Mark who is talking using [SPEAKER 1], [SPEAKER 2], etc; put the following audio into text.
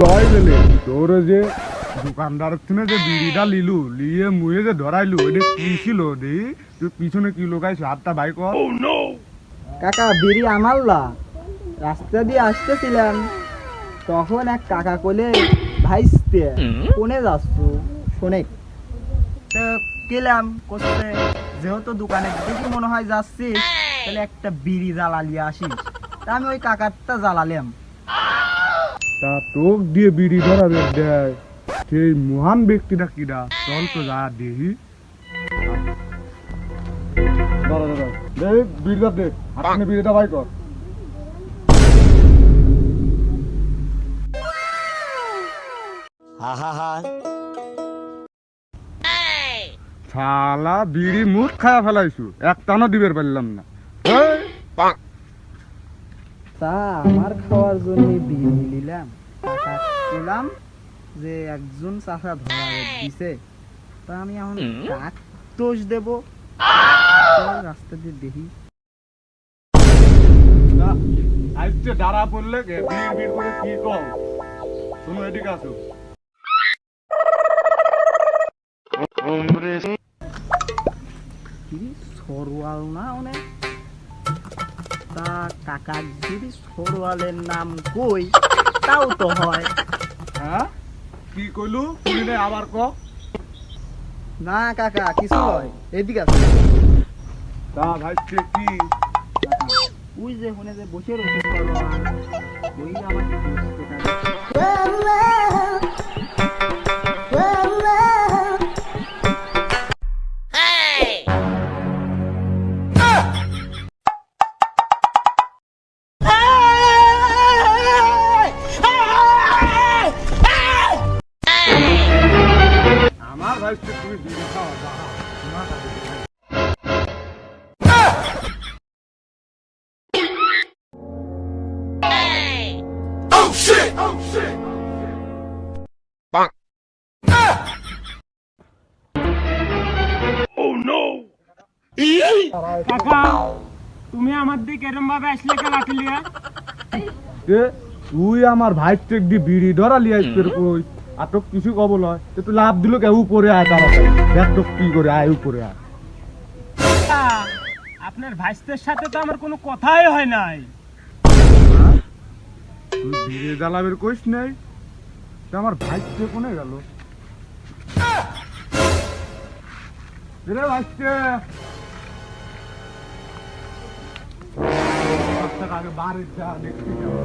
[SPEAKER 1] লয় গেলে তোর যে দোকানদার থেকে যে বিড়িটা লিলু লিয়ে মুয়ে যে ধরাইলু এটা কি ছিল দি তুই পিছনে কি লোকাইছো? হাতটা বাইক
[SPEAKER 2] কাকা বিড়ি রাস্তা দিয়ে আসতেছিলাম। তখন এক কাকা কোলে ভাইস্তে কোনে যাচ্ছ? শোনে গেলাম করতে যেহেতু দোকানে দেখি মনে হয় যাচ্ছি তাহলে একটা বিড়ি জ্বালালিয়ে আসিস। তা আমি ওই কাকারটা জ্বালালাম।
[SPEAKER 1] তা তোক দিয়ে বিড়ি ধরাবে দেয় সেই মহান ব্যক্তিটা কিরা চল তো যা দেহি দাঁড়া দাঁড়া। দে বিড়িটা দে হাতে বিড়িটা বাই কর। শালা বিড়ি মুখ খায়া ফেলাইছু। একটানো দিবের পারলাম না।
[SPEAKER 2] তা আমার খাওয়ার জন্য বিড়ি নিলাম। টাকা পেলাম যে একজন চাষা ধরা দিছে। তা আমি এখন কাক দোষ দেব। রাস্তা দিয়ে দেখি।
[SPEAKER 1] না, আজকে দাঁড়া পড়লে বিড় বিড় করে কি কম? শোনো এদিকে আসো।
[SPEAKER 2] সরওয়াল না অনেক তা কাকার যদি সরওয়ালের নাম কই? তাও তো হয়।
[SPEAKER 1] হ্যাঁ? কি কইলু? শুনি নাই আবার ক।
[SPEAKER 2] না কাকা কিছু হয় এদিকে আছে
[SPEAKER 1] তা ভাই কি?
[SPEAKER 2] ওই যে ওখানে যে বসে রয়েছে সরওয়াল
[SPEAKER 1] ভাই তুমি বিড়ি খাওয়া না খাবে।
[SPEAKER 3] কাকা তুমি আমার দিকে এরম ভাবে আসলে কে লাঠি লিয়া
[SPEAKER 1] তুই আমার ভাই দি বিড়ি ধরা কই? তোর কিছু কব লয় তো তুই লাভ দিল কে উপরে আয় তাড়াতাড়ি তো কি করে আয় উপরে আয়।
[SPEAKER 3] আপনার ভাইস্তের সাথে তো আমার কোনো কথাই হয় নাই।
[SPEAKER 1] তুই বিড়ি জ্বালাবের কইস নাই তো আমার ভাই টেক কোনে গেল? রে ভাইস্তে। আগে বাড়ির যা দেখতে যাব।